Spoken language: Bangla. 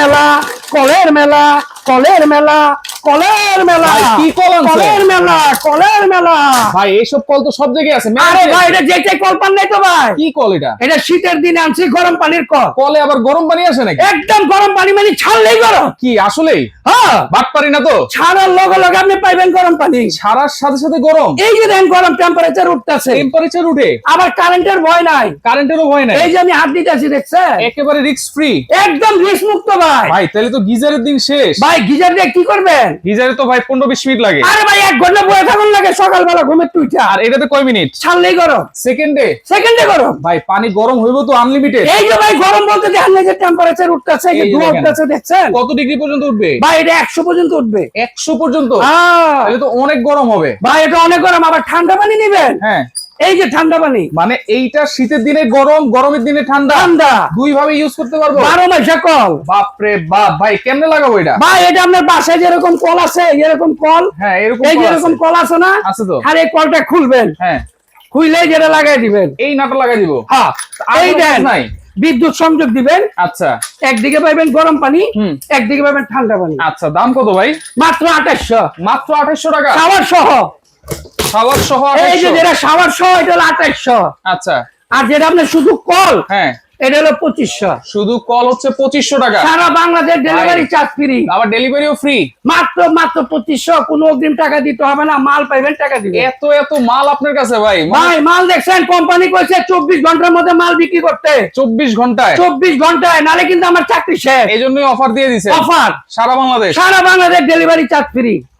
মেলা কলের মেলা কলের মেলা। কলের মেলা। কি কল কলের মেলা কলের মেলা। ভাই এইসব কল তো সব জায়গায় আছে। আরে ভাই এটা যেটাই কল পান নাই তো ভাই। কি কল এটা? এটা শীতের দিনে আনছি গরম পানির কল। কলে আবার গরম পানি আসে নাকি? একদম গরম পানি মানে ছাড়লেই গরম। কি আসলেই? হ্যাঁ। বাট পারি না তো? ছাড়ার লগে লগে আপনি পাইবেন গরম পানি। ছাড়ার সাথে সাথে গরম? এই যে দেখেন গরম টেম্পারেচার উঠতেছে। টেম্পারেচার উঠে? আবার কারেন্টের ভয় নাই। কারেন্টেরও ভয় নাই? এই যে আমি হাত দিতেছি দেখছেন? একেবারে রিস্ক ফ্রি একদম রিস্ক মুক্ত ভাই। ভাই তাহলে তো গিজারের দিন শেষ। ভাই গিজার দিয়ে কি করবেন? গিজারে তো ভাই পনেরো বিশ মিনিট লাগে। আরে ভাই এক ঘণ্টা থাকুন লাগে সকালবেলা ঘুমের টুইটা আর এটাতে কয় মিনিট? ছাড়লেই গরম। সেকেন্ডে? সেকেন্ডে গরম। ভাই পানি গরম হইব তো আনলিমিটেড এই যে ভাই গরম বলতে দেখেন যে টেম্পারেচার উঠতেছে এই ধোঁয়া উঠতেছে দেখছেন? কত ডিগ্রি পর্যন্ত উঠবে? ভাই এটা একশো পর্যন্ত উঠবে। একশো পর্যন্ত? আহ, তাহলে তো অনেক গরম হবে। ভাই এটা অনেক গরম আবার ঠান্ডা পানি নিবেন? হ্যাঁ। এই যে ঠান্ডা পানি। মানে এইটা শীতের দিনে গরম গরমের দিনে ঠান্ডা। ঠান্ডা। দুই ভাবে ইউজ করতে পারব। বারো মাসে কল বাপরে বাপ ভাই কেমনে লাগাবো এটা? ভাই এটা আপনার বাসায় যেরকম কল আছে এরকম কল। হ্যাঁ এরকম এই কল যেরকম আছে। কল আছে না আছে তো। আর এই কলটা খুলবেন। হ্যাঁ। খুইলে যেটা লাগাই দিবেন। এই নাটা লাগাই দিব। হ্যাঁ। এই দেন নাই। বিদ্যুৎ সংযোগ দিবেন। আচ্ছা। একদিকে পাইবেন গরম পানি একদিকে পাবেন ঠান্ডা পানি। আচ্ছা দাম কত ভাই? মাত্র আঠাশশো। মাত্র আঠাশশো টাকা? শাওয়ার সহ। খাবার সহ এই যে যেটা শাওয়ার সহ এটা হলো আচ্ছা। আর যেটা শুধু কল হ্যাঁ। এটা হলো শুধু কল হচ্ছে টাকা। সারা বাংলাদেশ ডেলিভারি চার্জ ফ্রি আবার ডেলিভারিও ফ্রি মাত্র মাত্র কোনো অগ্রিম টাকা দিতে হবে না মাল পাইবেন টাকা দিবেন। এত এত মাল আপনার কাছে ভাই? ভাই মাল দেখছেন কোম্পানি কইছে চব্বিশ ঘণ্টার মধ্যে মাল বিক্রি করতে। চব্বিশ ঘন্টায়? চব্বিশ ঘন্টায় নালে কিন্তু আমার চাকরি শেষ। এই জন্যই অফার দিয়ে দিছে। অফার সারা বাংলাদেশ? সারা বাংলাদেশ ডেলিভারি চার্জ ফ্রি